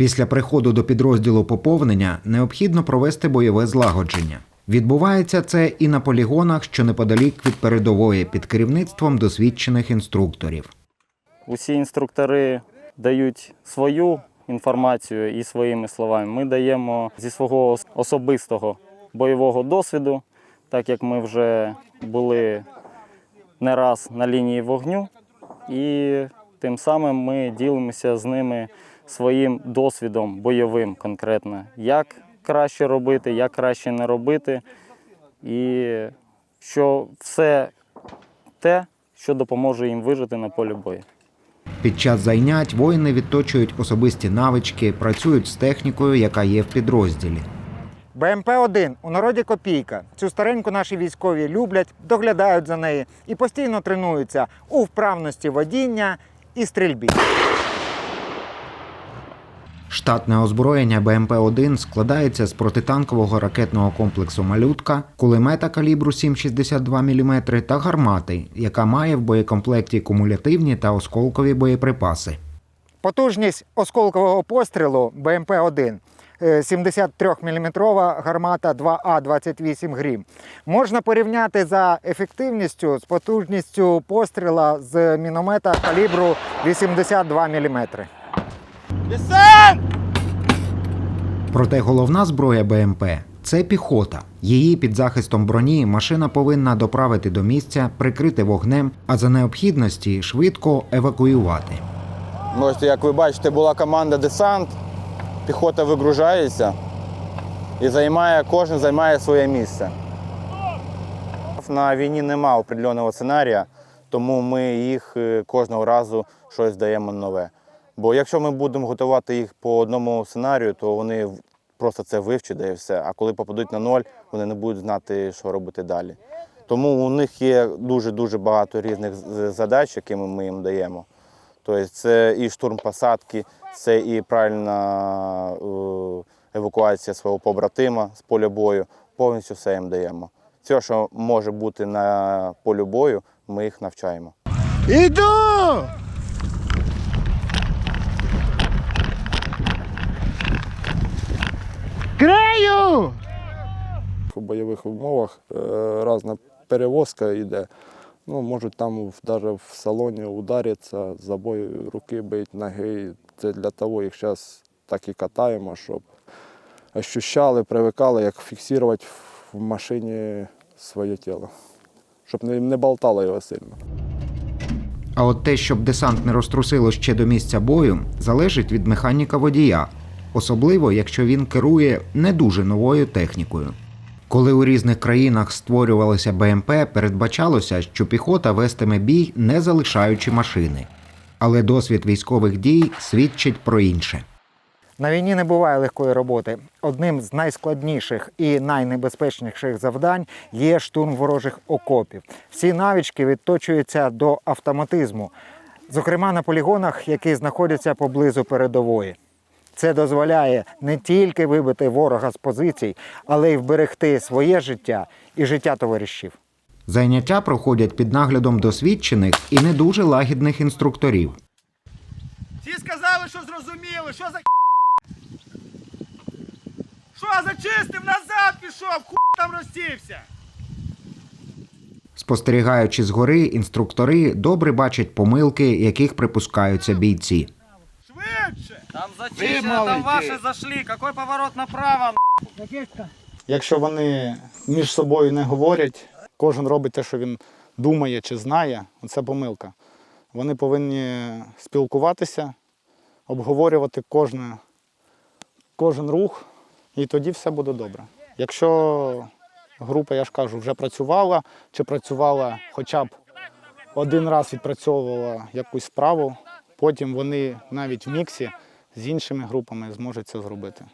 Після приходу до підрозділу поповнення необхідно провести бойове злагодження. Відбувається це і на полігонах, що неподалік від передової, під керівництвом досвідчених інструкторів. Усі інструктори дають свою інформацію і своїми словами. Ми даємо зі свого особистого бойового досвіду, так як ми вже були не раз на лінії вогню, і тим самим ми ділимося з ними своїм досвідом бойовим конкретно, як краще робити, як краще не робити, і що все те, що допоможе їм вижити на полі бою. Під час зайнять воїни відточують особисті навички, працюють з технікою, яка є в підрозділі. БМП-1 у народі копійка. Цю стареньку наші військові люблять, доглядають за неї і постійно тренуються у вправності водіння і стрільбі. Штатне озброєння БМП-1 складається з протитанкового ракетного комплексу Малютка, кулемета калібру 7,62 мм та гармати, яка має в боєкомплекті кумулятивні та осколкові боєприпаси. Потужність осколкового пострілу БМП-1 е, 73 мм гармата 2А28 грім. Можна порівняти за ефективністю з потужністю постріла з міномета калібру 82 мм. Проте головна зброя БМП це піхота. Її під захистом броні машина повинна доправити до місця, прикрити вогнем, а за необхідності швидко евакуювати. Ну, Ось, як ви бачите, була команда десант, піхота вигружається і займає, кожен займає своє місце. На війні нема определеного сценарія, тому ми їх е, кожного разу щось даємо нове. Бо якщо ми будемо готувати їх по одному сценарію, то вони просто це вивчать і все. А коли попадуть на ноль, вони не будуть знати, що робити далі. Тому у них є дуже-дуже багато різних задач, якими ми їм даємо. Тобто це і штурм посадки, це і правильна е, евакуація свого побратима з поля бою. Повністю все їм даємо. Все, що може бути на полі бою, ми їх навчаємо. Іду! Крею! в бойових умовах е, разна перевозка йде. Ну, можуть там навіть в салоні ударитися, забой руки бить, ноги. Це для того їх зараз так і катаємо, щоб ощущали, привикали, як фіксувати в машині своє тіло, щоб не, не болтало його сильно. А от те, щоб десант не розтрусило ще до місця бою, залежить від механіка водія, особливо якщо він керує не дуже новою технікою. Коли у різних країнах створювалися БМП, передбачалося, що піхота вестиме бій, не залишаючи машини. Але досвід військових дій свідчить про інше. На війні не буває легкої роботи. Одним з найскладніших і найнебезпечніших завдань є штурм ворожих окопів. Всі навички відточуються до автоматизму, зокрема на полігонах, які знаходяться поблизу передової. Це дозволяє не тільки вибити ворога з позицій, але й вберегти своє життя і життя товаришів. Заняття проходять під наглядом досвідчених і не дуже лагідних інструкторів. Всі сказали, що зрозуміли, що за Що зачистив, назад пішов, хуй там розсівся. Спостерігаючи згори, інструктори добре бачать помилки, яких припускаються бійці. Швидше! Там зачищено, там ваши зашли. Какой поворот направо? Якщо вони між собою не говорять, кожен робить те, що він думає чи знає, це помилка. Вони повинні спілкуватися, обговорювати кожне, кожен рух, і тоді все буде добре. Якщо група, я ж кажу, вже працювала, чи працювала хоча б один раз відпрацьовувала якусь справу, потім вони навіть в міксі з іншими групами зможуть це зробити.